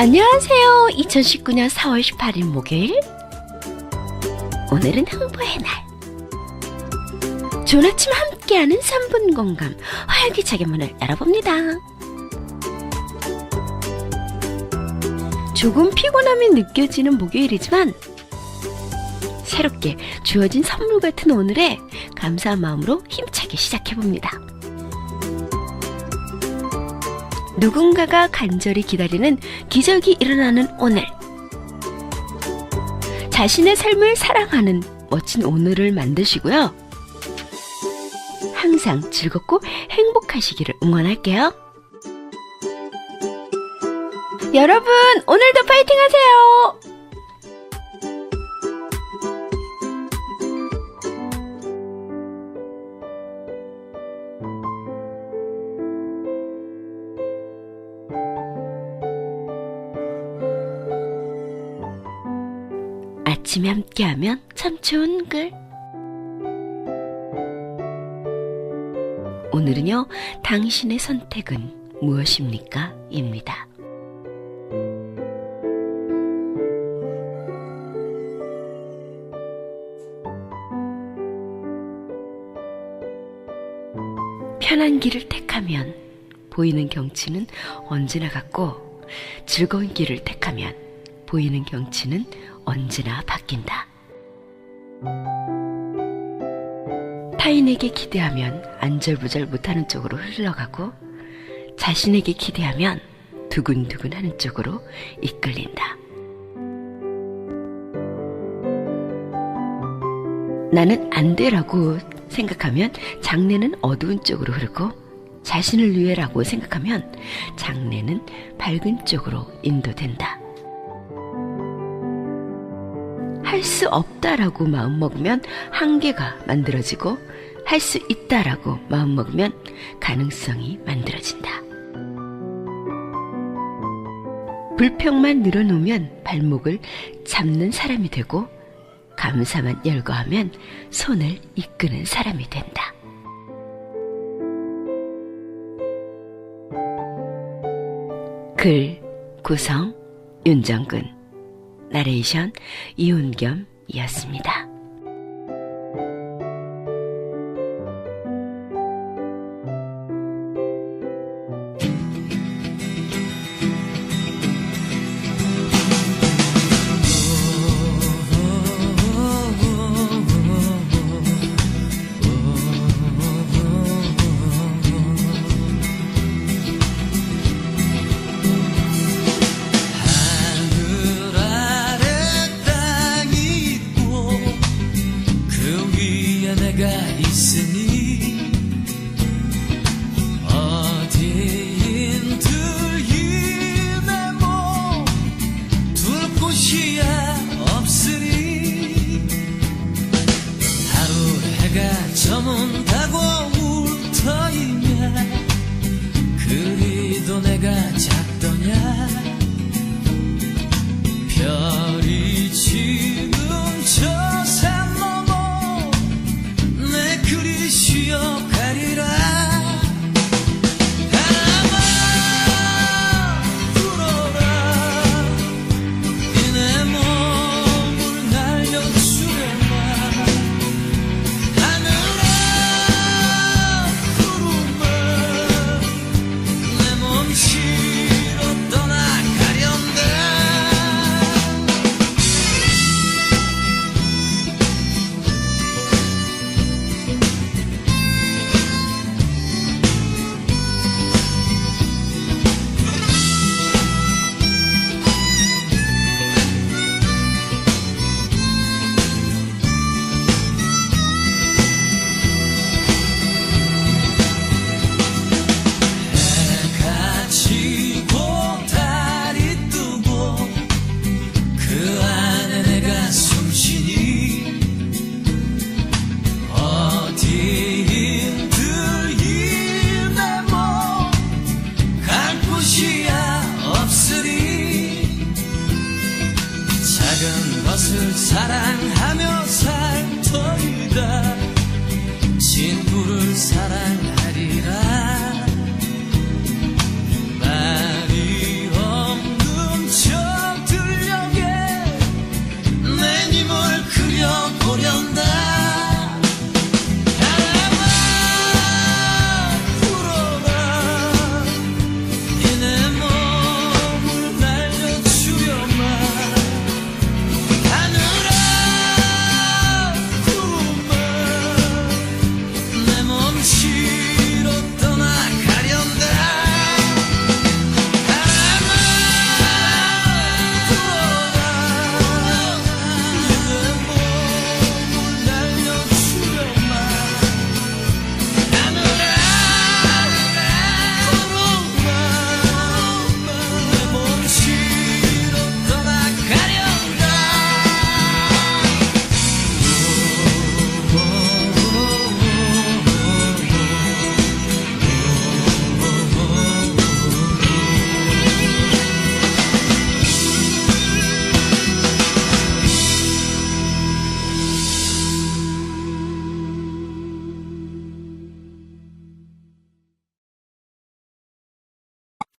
안녕하세요. 2019년 4월 18일 목요일. 오늘은 흥보의 날. 좋은 아침 함께하는 3분 공감. 화요기차게 문을 열어봅니다. 조금 피곤함이 느껴지는 목요일이지만 새롭게 주어진 선물 같은 오늘에 감사한 마음으로 힘차게 시작해봅니다. 누군가가 간절히 기다리는 기적이 일어나는 오늘. 자신의 삶을 사랑하는 멋진 오늘을 만드시고요. 항상 즐겁고 행복하시기를 응원할게요. 여러분, 오늘도 파이팅 하세요! 아침에 함께하면 참 좋은 글. 오늘은요, 당신의 선택은 무엇입니까? 입니다. 편한 길을 택하면 보이는 경치는 언제나 같고 즐거운 길을 택하면 보이는 경치는 언제나 바뀐다. 타인에게 기대하면 안절부절 못하는 쪽으로 흘러가고 자신에게 기대하면 두근두근 하는 쪽으로 이끌린다. 나는 안 되라고 생각하면 장래는 어두운 쪽으로 흐르고 자신을 위해라고 생각하면 장래는 밝은 쪽으로 인도된다. 할 수 없다라고 마음먹으면 한계가 만들어지고 할 수 있다라고 마음먹으면 가능성이 만들어진다. 불평만 늘어놓으면 발목을 잡는 사람이 되고 감사만 열거하면 손을 이끄는 사람이 된다. 글, 구성, 윤정근, 나레이션, 이훈겸이었습니다. 누가 잡더냐? 별이 지금 저 산 넘어 내 그리 쉬어 Jesus.